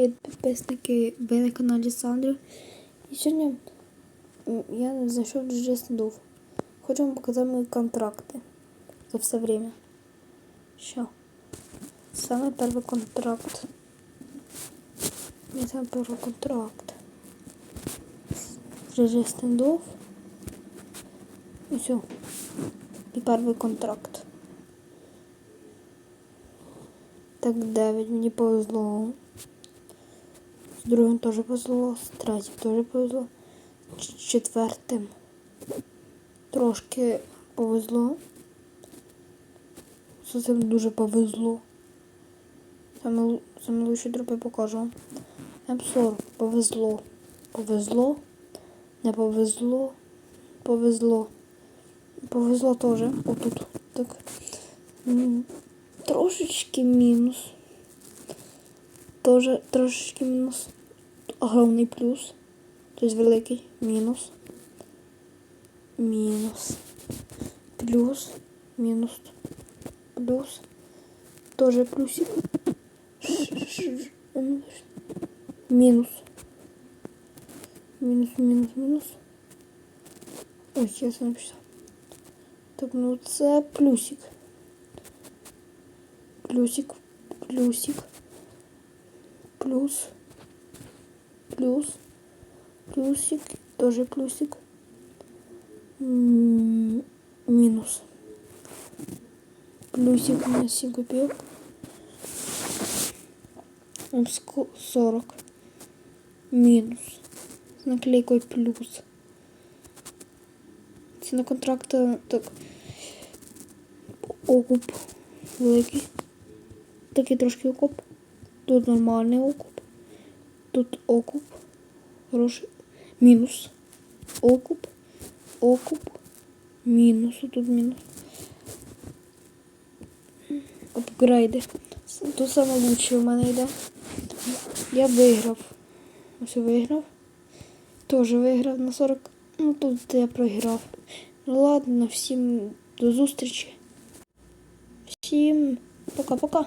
привіт, підписники, ви на каналі Сандрі. І сьогодні м, я зайшов до Джестендов. Хочу вам показати мої контракти за все время. Що? Самый первый контракт. Не самый первый контракт. ЖЖ стендов. І все. І перший контракт. Так, 9 мені повезло. З другим теж повезло, з третім теж повезло. Ч- Четвертим трошки повезло. З цим дуже повезло. Саме, саме лучші дропи покажу. вам. М40 повезло. Повезло. Не повезло. Повезло. Повезло теж. Отут. Так. Трошечки мінус. Тоже трошечки мінус. Огромний плюс. Тобто великий мінус. Мінус. Плюс. Мінус. Плюс. Тоже плюсик. Ш- ш- м, Мінус. Мінус, мінус, мінус. Ой, я це написав. Так, ну це плюсик. Плюсик, плюсик, плюс, плюс, плюсик, тоже плюсик, минус, плюсик на 7 копеек, М, ско- 40, минус, с наклейкой плюс. Ціна контракта так окуп великий. Такий трошки окуп. Тут нормальний окуп. Тут окуп. Хороший. Мінус. Окуп. Окуп. Мінус. Тут мінус. Апгрейди. Тут саме в мене йде. Я виграв. Ось виграв. Теж виграв на 40. Ну тут я програв. Ну ладно, всім до зустрічі. Всім пока-пока.